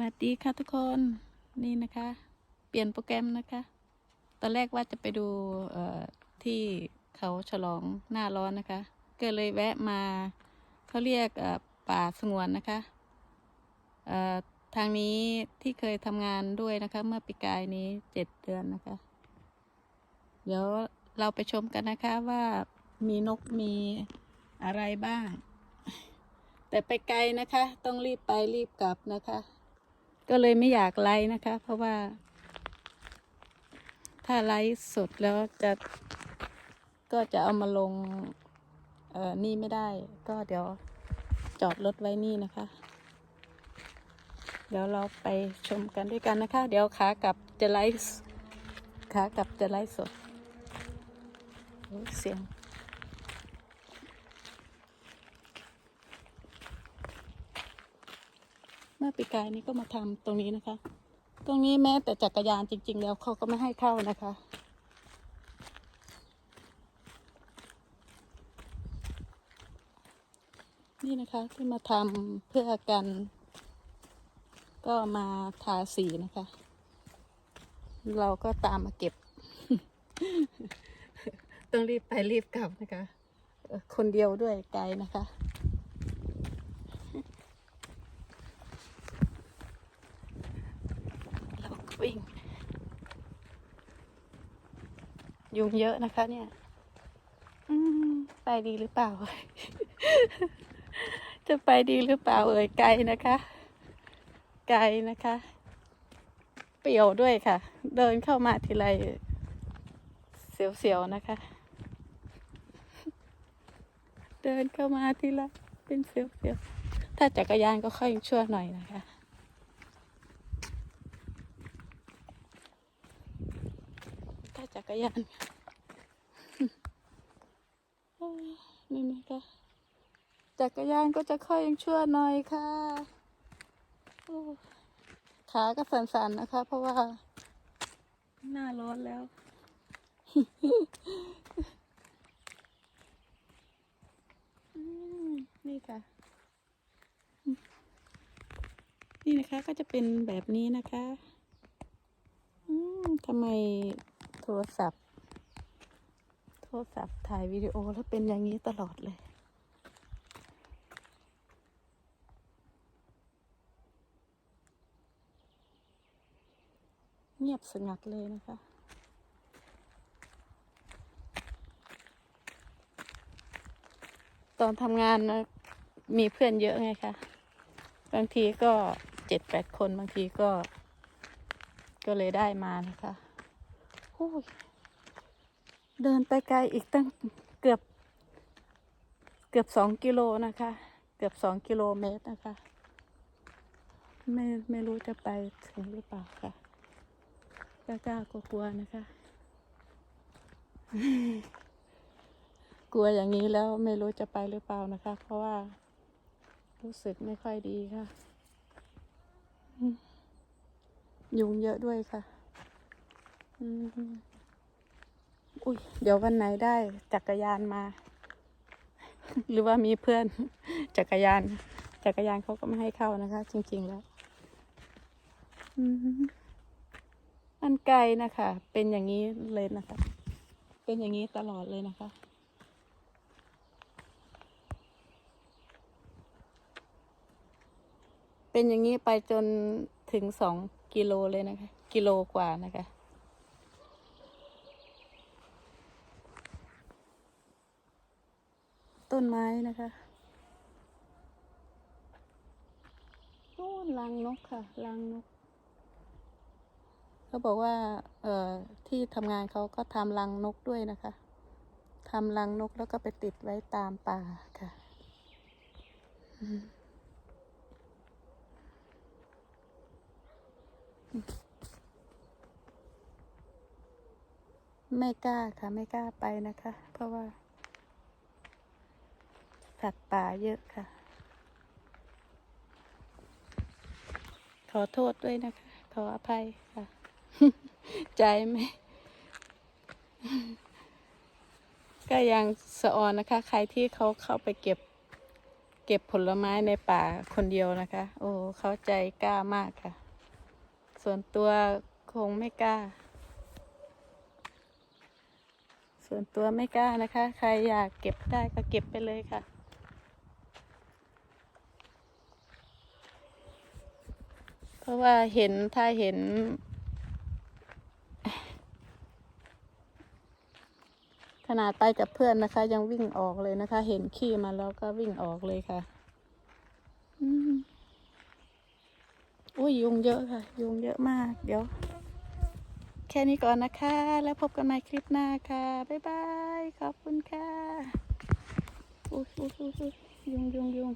วัสดีค่ะทุกคนนี่นะคะ เปลี่ยนโปรแกรมนะคะ ตอนแรกว่าจะไปดูที่เขาฉลองหน้าร้อนนะคะ ก็เลยแวะมาเขาเรียกป่าสงวนนะคะทางนี้ที่เคยทำงานด้วยนะคะ เมื่อปีกายนี้เจ็ดเดือนนะคะ เดี๋ยวเราไปชมกันนะคะว่ามีนกมีอะไรบ้าง แต่ไปไกลนะคะ ต้องรีบไปรีบกลับนะคะ ก็เลยไม่อยากไลฟ์นะคะ เพราะว่า ถ้าไลฟ์สดแล้วจะก็จะเอามาลง เอ่อนี่ไม่ได้ ก็เดี๋ยวจอดรถไว้นี่นะคะ เดี๋ยวเราไปชมกันด้วยกันนะคะ เดี๋ยวขากลับจะไลฟ์ขากลับจะไลฟ์สดเสียง มื่อปีกายนี้ก็มาทำตรงนี้นะคะ ตรงนี้แม้แต่จักรยานจริง ๆ แล้วเขาก็ไม่ให้เข้านะคะนี่นะคะที่มาทำเพื่อกัน ก็มาทาสีนะคะ เราก็ตามมาเก็บ ต้องรีบไปรีบกลับนะคะ คนเดียวด้วยไกลนะคะ เราก็วิ่ง ยุงเยอะนะคะ เนี่ยไปดีหรือเปล่า จะไปดีหรือเปล่าเอ่ยไกลนะคะ ไกลนะคะ เปรี่ยวด้วยค่ะ เดินเข้ามาทีไรเสียวๆนะคะ เดินเข้ามาทีละเป็นเสียวๆถ้าจักรยานก็ค่อยชั่วหน่อยนะคะ ถ้าจั กรยานนี่นะคะจักรยานก็จะค่อยยังชั่วหน่อยค่ะขาก็สั่นๆนะคะ เพราะว่า หน้าร้อนแล้ว นี่ค่ะ นี่นะคะก็จะเป็นแบบนี้นะคะทำไม โทรศัพท์ โทรศัพท์ถ่ายวิดีโอแล้วเป็นอย่างนี้ตลอดเลยเงียบสงัดเลยนะคะ ตอนทำงานนะมีเพื่อนเยอะไงคะ บางทีก็เจ็ดแปดคนบางทีก็ ก็เลยได้มานะคะ เดินไปไกลอีกตั้งเกือบ เกือบสองกิโลนะคะ เกือบสองกิโลเมตรนะคะ ไม่ไม่รู้จะไปถึงหรือเปล่าค่ะกล้ากล้ากลัวกลัวๆนะคะ กลัวอย่างนี้แล้วไม่รู้จะไปหรือเปล่านะคะ เพราะว่ารู้สึกไม่ค่อยดีค่ะ ยุงเยอะด้วยค่ะ อุ้ยเดี๋ยววันไหนได้จักรยานมา หรือว่ามีเพื่อนจักรยาน จักรยานเขาก็ไม่ให้เข้านะคะ จริง ๆแล้วอันไกลนะคะ เป็นอย่างนี้เลยนะคะ เป็นอย่างนี้ตลอดเลยนะคะ เป็นอย่างนี้ไปจนถึงสองกิโลเลยนะคะ กิโลกว่านะคะ ต้นไม้นะคะโอ้ลังนกค่ะลังนก เขาบอกว่า เอ่อ ที่ทำงานเขาก็ทำรังนกด้วยนะคะทำรังนกแล้วก็ไปติดไว้ตามป่าค่ะไม่กล้าค่ะ ไม่กล้าไปนะคะ เพราะว่า สัตว์ป่าเยอะค่ะ ขอโทษด้วยนะคะ ขออภัยค่ะ ใจไหมก็ยังสะออนนะคะ ใครที่เขาเข้าไปเก็บ เก็บผลไม้ในป่าคนเดียวนะคะ โอ้เขาใจกล้ามากค่ะ ส่วนตัวคงไม่กล้า ส่วนตัวไม่กล้านะคะ ใครอยากเก็บได้ก็เก็บไปเลยค่ะ เพราะว่าเห็นถ้าเห็น ขนาดไปกับเพื่อนนะคะ ยังวิ่งออกเลยนะคะ เห็นขี้มาแล้วก็วิ่งออกเลยค่ะอุ้ยยุงเยอะค่ะ ยุงเยอะมาก เดี๋ยว แค่นี้ก่อนนะคะ แล้วพบกันใหม่คลิปหน้าค่ะ บ๊ายบาย ขอบคุณค่ะ อุ้ยอุ้ยอุ้ยอุ้ยยุงยุงยุง